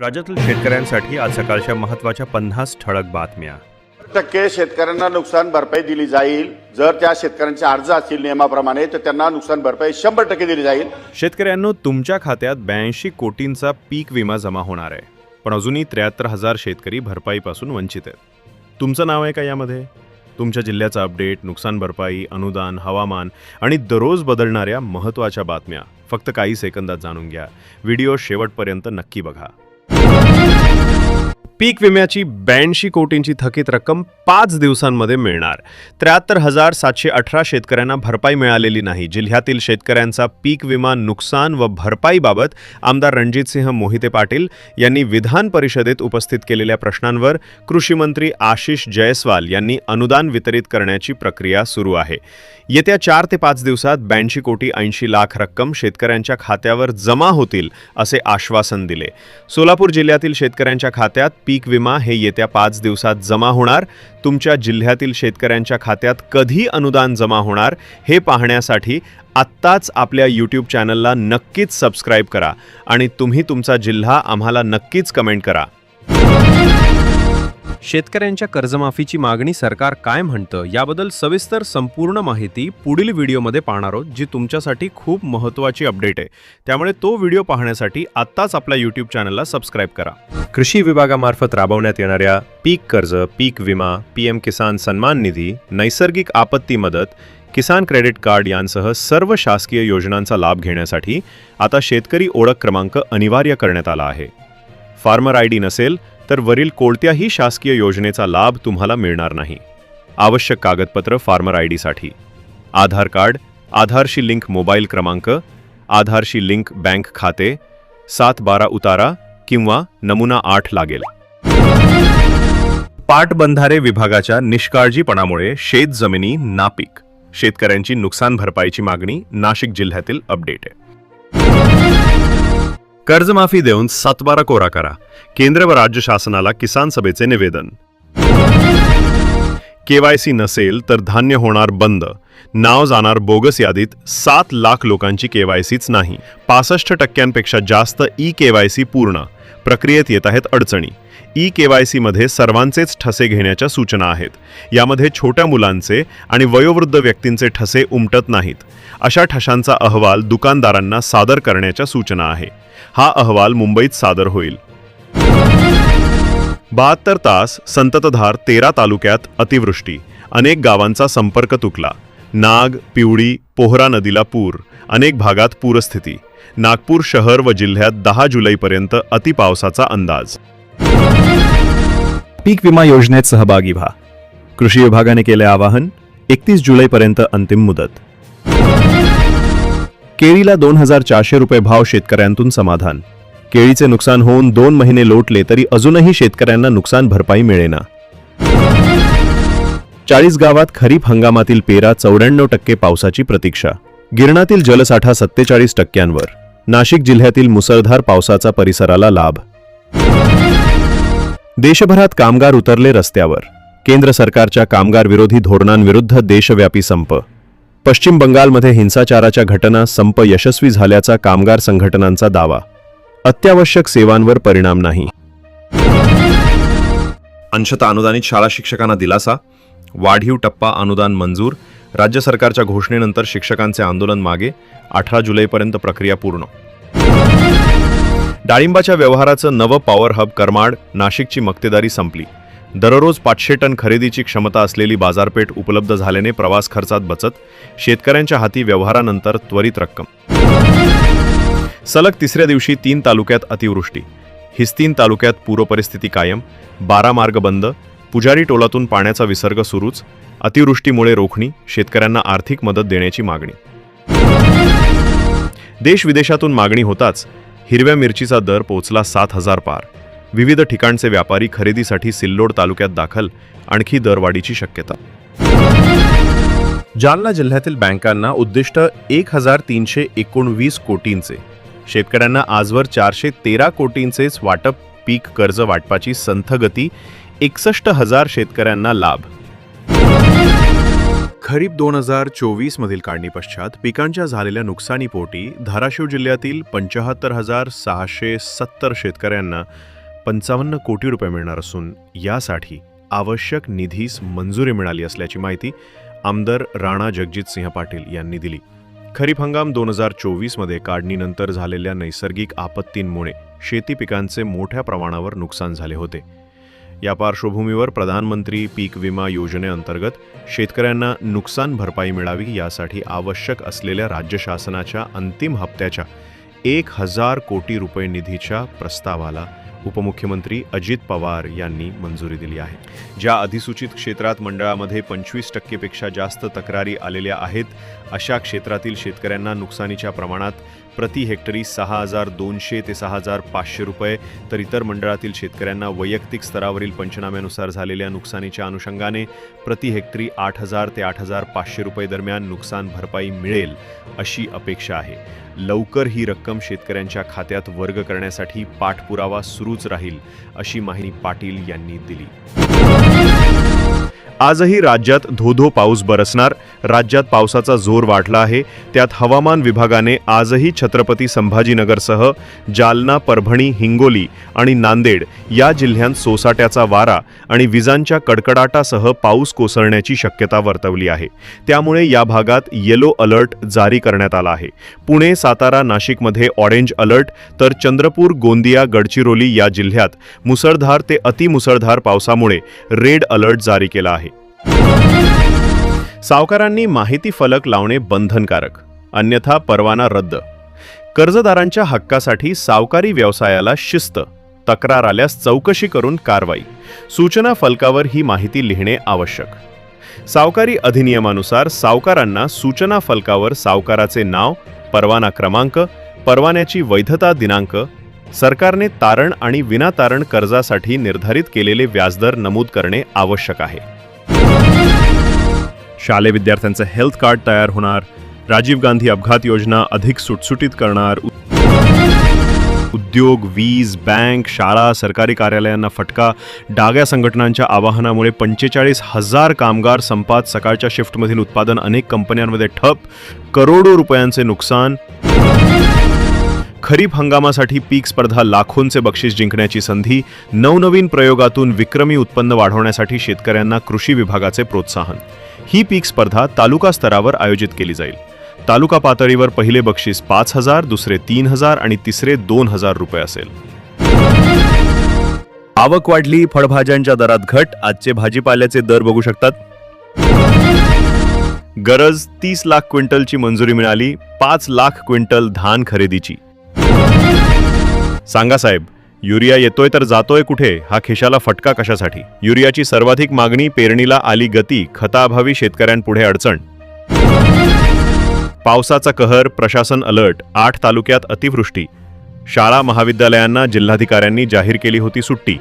राज्यातील शेतकऱ्यांसाठी आज सकाळच्या महत्त्वाच्या पन्नास ठळक बातम्या. टक्के शेतकऱ्यांना नुकसान भरपाई दिली जाईल जर त्या शेतकऱ्यांचे अर्ज असतील नियमाप्रमाणे तर त्यांना नुकसान भरपाई शंभर टक्के दिली जाईल. शेतकऱ्यांनो तुमच्या खात्यात ब्याऐंशी कोटींचा पीक विमा जमा होणार आहे. पण अजूनही त्र्याहत्तर हजार शेतकरी भरपाईपासून वंचित आहेत. तुमचं नाव आहे का यामध्ये? तुमच्या जिल्ह्याचा अपडेट नुकसान भरपाई अनुदान हवामान आणि दररोज बदलणाऱ्या महत्त्वाच्या बातम्या. फक्त काही सेकंदात जाणून घ्या. व्हिडिओ शेवटपर्यंत नक्की बघा. पीक विम्याची ब्याऐंशी कोटींची थकीत रक्कम पाच दिवसांमध्ये मिळणार. त्र्याहत्तर हजार सातशे अठरा शेतकऱ्यांना भरपाई मिळालेली नाही. जिल्ह्यातील शेतकऱ्यांचा पीक विमा नुकसान व भरपाईबाबत आमदार रणजितसिंह मोहिते पाटील यांनी विधान परिषदेत उपस्थित केलेल्या प्रश्नांवर कृषीमंत्री आशिष जयस्वाल यांनी अनुदान वितरित करण्याची प्रक्रिया सुरू आहे. येत्या चार ते पाच दिवसात ब्याऐंशी कोटी ऐंशी लाख रक्कम शेतकऱ्यांच्या खात्यावर जमा होतील असे आश्वासन दिले. सोलापूर जिल्ह्यातील शेतकऱ्यांच्या खात्यात पीक विमा हे येत्या पाच दिवसात जमा होणार. तुमच्या जिल्ह्यातील शेतकऱ्यांच्या खात्यात कधी अनुदान जमा होणार हे पाहण्यासाठी आत्ताच आपल्या यूट्यूब चॅनलला नक्कीच सबस्क्राईब करा आणि तुम्ही तुमचा जिल्हा आम्हाला नक्कीच कमेंट करा. शेतकऱ्यांच्या कर्जमाफीची मागणी सरकार काय म्हणतं याबद्दल सविस्तर संपूर्ण माहिती पुढील व्हिडिओमध्ये पाहणार आहोत जी तुमच्यासाठी खूप महत्त्वाची अपडेट आहे. त्यामुळे तो व्हिडिओ पाहण्यासाठी आत्ताच आपल्या यूट्यूब चॅनलला सबस्क्राईब करा. कृषी विभागामार्फत राबवण्यात येणाऱ्या पीक कर्ज पीक विमा पीएम किसान सन्मान निधी नैसर्गिक आपत्ती मदत किसान क्रेडिट कार्ड यांसह सर्व शासकीय योजनांचा लाभ घेण्यासाठी आता शेतकरी ओळख क्रमांक अनिवार्य करण्यात आला आहे. फार्मर आय डी नसेल तर वरील कोणत्याही शासकीय योजनेचा लाभ तुम्हाला मिळणार नाही. आवश्यक कागदपत्र फार्मर आय डीसाठी आधार कार्ड आधारशी लिंक मोबाईल क्रमांक आधारशी लिंक बँक खाते सात बारा उतारा किंवा नमुना आठ लागेल. पाटबंधारे विभागाच्या निष्काळजीपणामुळे शेत जमिनी नापीक. शेतकऱ्यांची नुकसान भरपाईची मागणी नाशिक जिल्ह्यातील अपडेट आहे. कर्जमाफी देऊन सातबारा कोरा करा. केंद्र व राज्य शासनाला किसान सभेचे निवेदन. केवायसी नसेल तर धान्य होणार बंद. नाव जाणार बोगस यादीत सात लाख लोकांची केवायसीच नाही. पासष्ट टक्क्यांपेक्षा जास्त ई केवायसी पूर्ण. प्रक्रियेत येत आहेत अडचणी. ई केवायसी मध्ये सर्वांचेच ठसे घेण्याच्या सूचना आहेत. यामध्ये छोट्या मुलांचे आणि वयोवृद्ध व्यक्तींचे ठसे उमटत नाहीत. अशा ठशांचा अहवाल दुकानदारांना सादर करण्याच्या सूचना आहे. हा अहवाल मुंबईत सादर होईल. बहात्तर तास संततधार तेरा तालुक्यात अतिवृष्टी. अनेक गावांचा संपर्क तुटला. नाग पिवळी पोहरा नदीला पूर. अनेक भागात पूरस्थिती. नागपूर शहर व जिल्ह्यात दहा जुलैपर्यंत अतिपावसाचा अंदाज. पीक विमा योजनेत सहभागी व्हा. कृषी विभागाने केले आवाहन एकतीस जुलैपर्यंत अंतिम मुदत. केळीला दोन हजार चारशे रुपये भाव शेतकऱ्यांतून समाधान. केळीचे नुकसान होऊन दोन महिने लोटले तरी अजूनही शेतकऱ्यांना नुकसान भरपाई मिळेना. चाळीस गावात खरीप हंगामातील पेरा चौऱ्याण्णव टक्के पावसाची प्रतीक्षा. गिरणातील जलसाठा सत्तेचाळीस टक्क्यांवर. नाशिक जिल्ह्यातील मुसळधार पावसाचा परिसराला लाभ. देशभरात कामगार उतरले रस्त्यावर. केंद्र सरकारच्या कामगार विरोधी धोरणांविरुद्ध देशव्यापी संप. पश्चिम बंगालमध्ये हिंसाचाराच्या घटना संप यशस्वी झाल्याचा कामगार संघटनांचा दावा. अत्यावश्यक सेवांवर परिणाम नाही. अंशतः अनुदानित शाळा शिक्षकांना दिलासा. वाढीव टप्पा अनुदान मंजूर. राज्य सरकारच्या घोषणेनंतर शिक्षकांचे आंदोलन मागे. अठरा जुलैपर्यंत प्रक्रिया पूर्ण. डाळिंबाच्या व्यवहाराचं नवं पॉवर हब करमाड नाशिकची मक्तेदारी संपली. दररोज पाचशे टन खरेदीची क्षमता असलेली बाजारपेठ उपलब्ध झाल्याने प्रवास खर्चात बचत शेतकऱ्यांच्या हाती व्यवहारानंतर त्वरित रक्कम. सलग तिसऱ्या दिवशी तीन तालुक्यात अतिवृष्टी. हिस्तीन तालुक्यात पूरपरिस्थिती कायम बारा मार्ग बंद पुजारी टोलातून पाण्याचा विसर्ग सुरूच अतिवृष्टीमुळे रोखणी शेतकऱ्यांना आर्थिक मदत देण्याची मागणी. देश विदेशातून मागणी होताच हिरव्या मिरचीचा दर पोहोचला सात हजार पार. विविध ठिकाणचे व्यापारी खरेदीसाठी सिल्लोड तालुक्यात दाखल आणखी दरवाढीची शक्यता. जालना जिल्ह्यातील बँकांना उद्दिष्ट एक हजार तीनशे एकोणवीस कोटींचे. शेतकऱ्यांना आजवर चारशे तेरा कोटींचेच वाटप पीक कर्ज वाटपाची संथगती एकसष्ट हजार शेतकऱ्यांना लाभ. खरीप दोन हजार चोवीसमधील मधील काढणीपश्चात पिकांच्या झालेल्या नुकसानीपोटी धाराशिव जिल्ह्यातील पंचाहत्तर हजार सहाशे सत्तर शेतकऱ्यांना पंचावन्न कोटी रुपये मिळणार असून यासाठी आवश्यक निधीस मंजुरी मिळाली असल्याची माहिती आमदार राणा जगजितसिंह पाटील यांनी दिली. खरीप हंगाम दोन हजार चोवीसमध्ये काढणीनंतर झालेल्या नैसर्गिक आपत्तींमुळे शेती पिकांचे मोठ्या प्रमाणावर नुकसान झाले होते. या पार्श्वभूमीवर प्रधानमंत्री पीक विमा योजनेअंतर्गत शेतकऱ्यांना नुकसान भरपाई मिळावी यासाठी आवश्यक असलेल्या राज्य शासनाच्या अंतिम हप्त्याच्या एक हजार कोटी रुपये निधीच्या प्रस्तावाला उपमुख्यमंत्री अजित पवार यांनी मंजुरी दिली आहे. ज्या अधिसूचित क्षेत्रात मंडळामध्ये पंचवीस टक्केपेक्षा जास्त तक्रारी आलेल्या आहेत अशा क्षेत्रातील शेतकऱ्यांना नुकसानीच्या प्रमाणात प्रति हेक्टरी सहा हजार दोनशे ते सहा हजार पाचशे रुपये तर इतर मंडळातील शेतकऱ्यांना वैयक्तिक स्तरावरील पंचनाम्यानुसार झालेल्या नुकसानीच्या अनुषंगाने प्रति हेक्टरी आठ हजार ते आठ हजार पाचशे रुपये दरम्यान नुकसान भरपाई मिळेल अशी अपेक्षा आहे. लवकर ही रक्कम शेतकऱ्यांच्या खात्यात वर्ग करण्यासाठी पाठपुरावा सुरूच राहील अशी माहिती पाटील यांनी दिली. आजही राज्यात धोधो पाऊस बरसणार. राज्यात पावसाचा जोर वाढला आहे. त्यात हवामान विभागाने आजही छत्रपती संभाजीनगरसह जालना परभणी हिंगोली आणि नांदेड या जिल्ह्यांत सोसाट्याचा वारा आणि विजांच्या कडकडाटासह पाऊस कोसळण्याची शक्यता वर्तवली आहे. त्यामुळे या भागात येलो अलर्ट जारी करण्यात आला आहे. पुणे सातारा नाशिकमध्ये ऑरेंज अलर्ट तर चंद्रपूर गोंदिया गडचिरोली या जिल्ह्यात मुसळधार ते अतिमुसळधार पावसामुळे रेड अलर्ट जारी केला आहे. सावकारांनी माहिती फलक लावणे बंधनकारक अन्यथा परवाना रद्द. कर्जदारांच्या हक्कासाठी सावकारी व्यवसायाला शिस्त तक्रार आल्यास चौकशी करून कारवाई. सूचना फलकावर ही माहिती लिहिणे आवश्यक. सावकारी अधिनियमानुसार सावकारांना सूचना फलकावर सावकाराचे नाव परवाना क्रमांक परवान्याची वैधता दिनांक सरकारने तारण आणि विनातारण कर्जासाठी निर्धारित केलेले व्याजदर नमूद करणे आवश्यक आहे. शालेय विद्यार्थ्यांचं हेल्थ कार्ड तयार होणार. राजीव गांधी अपघात योजना अधिक सुटसुटीत करणार. उद्योग वीज बँक शाळा सरकारी कार्यालयांना फटका. डाग्या संघटनांच्या आवाहनामुळे पंचेचाळीस हजार कामगार संपात सकाळच्या शिफ्टमधील उत्पादन अनेक कंपन्यांमध्ये ठप. करोडो रुपयांचे नुकसान. खरीप हंगामासाठी पीक स्पर्धा लाखोंचे बक्षीस जिंकण्याची संधी नवनवीन प्रयोगातून विक्रमी उत्पन्न वाढवण्यासाठी शेतकऱ्यांना कृषी विभागाचे प्रोत्साहन. ही पीक स्पर्धा तालुका स्तरावर आयोजित केली जाईल. तालुका पातळीवर पहिले बक्षीस पाच हजार दुसरे तीन हजार आणि तिसरे दोन हजार रुपये असेल. आवक वाढली फळभाज्यांच्या दरात घट आजचे भाजीपाल्याचे दर बघू शकतात. गरज तीस लाख क्विंटलची मंजुरी मिळाली पाच लाख क्विंटल धान खरेदीची. सांगा साहेब युरिया येतोय तर जातोय कुठे? हा खिशाला फटका कशासाठी? युरियाची सर्वाधिक मागणी पेरणीला आली गती खताअभावी शेतकऱ्यांपुढे अडचण. पावसाचा कहर प्रशासन अलर्ट आठ तालुक्यात अतिवृष्टी. शाळा महाविद्यालयांना जिल्हाधिकाऱ्यांनी जाहीर केली होती सुट्टी.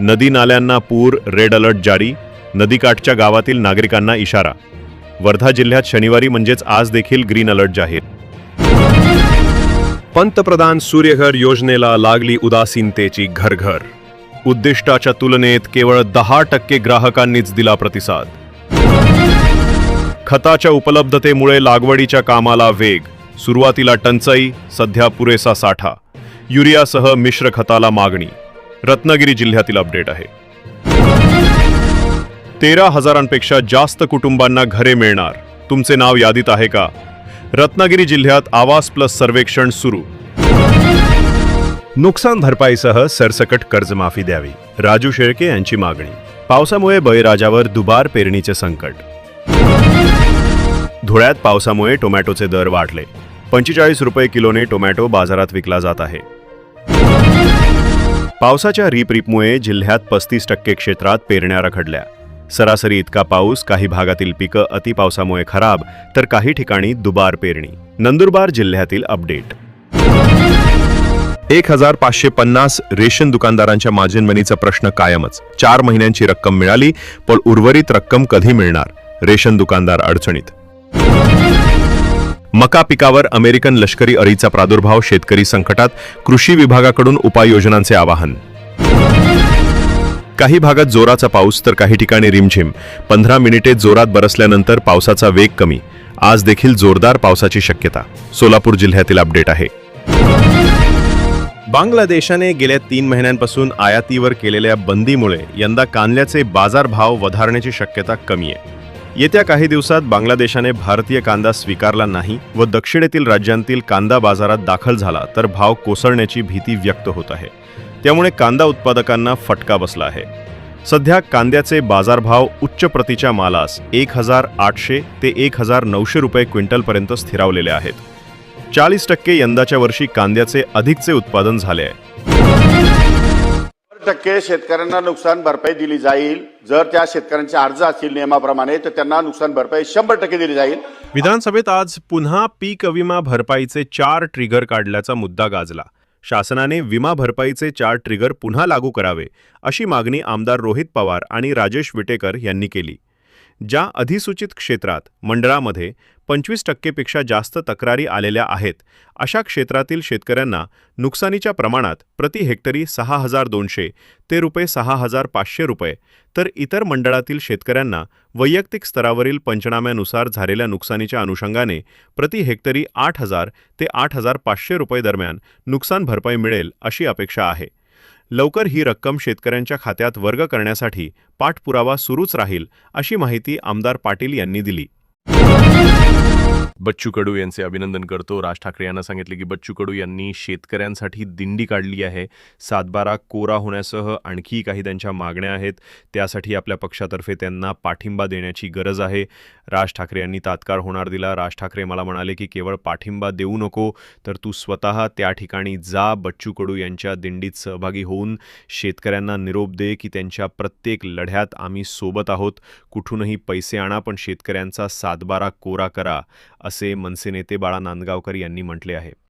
नदी नाल्यांना पूर रेड अलर्ट जारी. नदीकाठच्या गावातील नागरिकांना इशारा. वर्धा जिल्ह्यात शनिवारी म्हणजेच आज देखील ग्रीन अलर्ट जाहीर. पंतप्रधान सूर्यघर योजनेला लागली उदासीनतेची घरघर. उद्दिष्टाच्या तुलनेत केवळ दहा टक्के ग्राहकांनीच दिला प्रतिसाद. खताच्या उपलब्धतेमुळे लागवडीच्या कामाला वेग. सुरुवातीला टंचाई सध्या पुरेसा साठा. युरियासह मिश्र खताला मागणी. रत्नागिरी जिल्ह्यातील अपडेट आहे. तेरा हजारांपेक्षा जास्त कुटुंबांना घरे मिळणार. तुमचे नाव यादीत आहे का? रत्नागिरी जिल्ह्यात आवास प्लस सर्वेक्षण सुरू. नुकसान भरपाईसह सरसकट कर्जमाफी द्यावी. राजू शेळके यांची मागणी. पावसामुळे बळीराजावर दुबार पेरणीचे संकट. धुळ्यात पावसामुळे टोमॅटोचे दर वाढले. पंचेचाळीस रुपये किलोने टोमॅटो बाजारात विकला जात आहे. पावसाच्या रिपरिपमुळे जिल्ह्यात पस्तीस टक्के क्षेत्रात पेरण्या रखडल्या. सरासरी इतका पाऊस काही भागातील पिकं अतिपावसामुळे खराब तर काही ठिकाणी दुबार पेरणी. नंदुरबार जिल्ह्यातील अपडेट. एक हजार पाचशे पन्नास रेशन दुकानदारांच्या माजिनमनीचा प्रश्न कायमच. चार महिन्यांची रक्कम मिळाली पण उर्वरित रक्कम कधी मिळणार? रेशन दुकानदार अडचणीत. मका पिकावर अमेरिकन लष्करी अळीचा प्रादुर्भाव शेतकरी संकटात कृषी विभागाकडून उपाययोजनांचे आवाहन. काही भागात जोराचा पाऊस तर काही ठिकाणी रिमझिम. पंधरा मिनिटे जोरात बरसल्यानंतर पावसाचा वेग कमी. आज देखील जोरदार पावसाची शक्यता. सोलापूर जिल्ह्यातील अपडेट आहे. बांगलादेशाने गेल्या तीन महिन्यांपासून आयातीवर केलेल्या बंदीमुळे यंदा कांद्याचे बाजारभाव वधारण्याची शक्यता कमी आहे. येत्या काही दिवसात बांगलादेशाने भारतीय कांदा स्वीकारला नाही व दक्षिणेतील राज्यांतील कांदा बाजारात दाखल झाला तर भाव कोसळण्याची भीती व्यक्त होत आहे. त्यामुळे कांदा उत्पादकांना फटका बसला आहे. सध्या कांद्याचे बाजारभाव उच्च प्रतीच्या मालास एक हजार आठशे ते एक हजार नऊशे रुपये क्विंटलपर्यंत स्थिरावलेले आहेत. चाळीस टक्के यंदाच्या वर्षी कांद्याचे अधिकचे उत्पादन झाले आहे. टक्के शेतकऱ्यांना नुकसान भरपाई दिली जाईल. जर त्या शेतकऱ्यांचे अर्ज असतील नियमाप्रमाणे तर त्यांना नुकसान भरपाई शंभर टक्के दिली जाईल. विधानसभेत आज पुन्हा पीक विमा भरपाईचे चार ट्रिगर काढल्याचा मुद्दा गाजला. शासनाने विमा भरपाईचे चार ट्रिगर पुन्हा लागू करावे अशी मागणी आमदार रोहित पवार आणि राजेश विटेकर यांनी केली. ज्या अधिसूचित क्षेत्रात मंडळामध्ये पंचवीस टक्केपेक्षा जास्त तक्रारी आलेल्या आहेत अशा क्षेत्रातील शेतकऱ्यांना नुकसानीच्या प्रमाणात प्रति हेक्टरी सहा हजार दोनशे ते रुपये सहा हजार पाचशे रुपये तर इतर मंडळातील शेतकऱ्यांना वैयक्तिक स्तरावरील पंचनाम्यानुसार झालेल्या नुकसानीच्या अनुषंगाने प्रति हेक्टरी आठ हजार ते आठ हजार पाचशे रुपये दरम्यान नुकसान भरपाई मिळेल अशी अपेक्षा आहे. लवकर ही रक्कम शेतकऱ्यांच्या खात्यात वर्ग करण्यासाठी पाठपुरावा सुरूच राहील अशी माहिती आमदार पाटील यांनी दिली. बच्चू कडू यांचे अभिनंदन करतो. राज ठाकरे यांना सांगितले की बच्चू कडू यांनी शेतकऱ्यांसाठी दिंडी काढली आहे. सातबारा कोरा होण्यासह आणखी काही त्यांच्या मागण्या आहेत. त्यासाठी आपल्या पक्षातर्फे त्यांना पाठिंबा देण्याची गरज आहे. राज ठाकरे यांनी तात्काळ होणार दिला. राज ठाकरे मला म्हणाले की केवळ पाठिंबा देऊ नको तर तू स्वतः त्या ठिकाणी जा. बच्चू कडू यांच्या दिंडीत सहभागी होऊन शेतकऱ्यांना निरोप दे की त्यांच्या प्रत्येक लढ्यात आम्ही सोबत आहोत. कुठूनही पैसे आणा पण शेतकऱ्यांचा सातबारा कोरा करा. असे मनसे नेते बाळा नांदगावकर यांनी म्हटले आहे.